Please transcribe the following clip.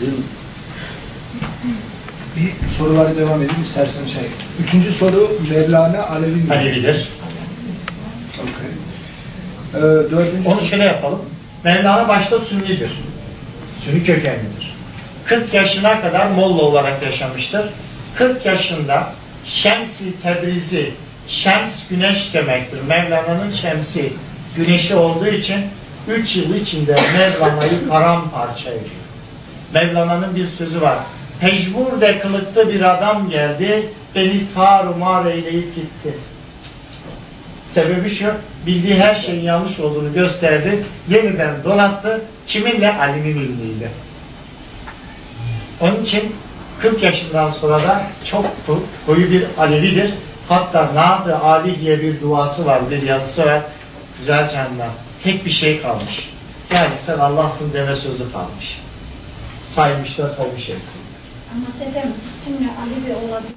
Bizim Bir soruları devam edeyim istersen şey. Üçüncü soru Mevlana Alevi mi? Alevidir. Okey. Ee, dördüncü Onu şöyle yapalım. Mevlana başta Sünnidir. Sünni kökenlidir. 40 yaşına kadar Molla olarak yaşamıştır. 40 yaşında Şems-i Tebrizi, Şems güneş demektir. Mevlana'nın şemsi, güneşi olduğu için 3 yıl içinde Mevlana'yı paramparça ediyor. Mevlana'nın bir sözü var. Pecbur de kılıklı bir adam geldi, beni tarumar eyleyip gitti. Sebebi şu, bildiği her şeyin yanlış olduğunu gösterdi, yeniden donattı. Kiminle? Ali'nin ilmiyle. Onun için 40 yaşından sonra da çok ko- koyu bir Alevidir. Hatta Nadı Ali diye bir duası var, bir yazısı var. Güzel canlar. Tek bir şey kalmış. Yani sen Allah'sın deme sözü kalmış. Saymışlar saymış hepsini. Ama dedem Sünni Alevi olabilir.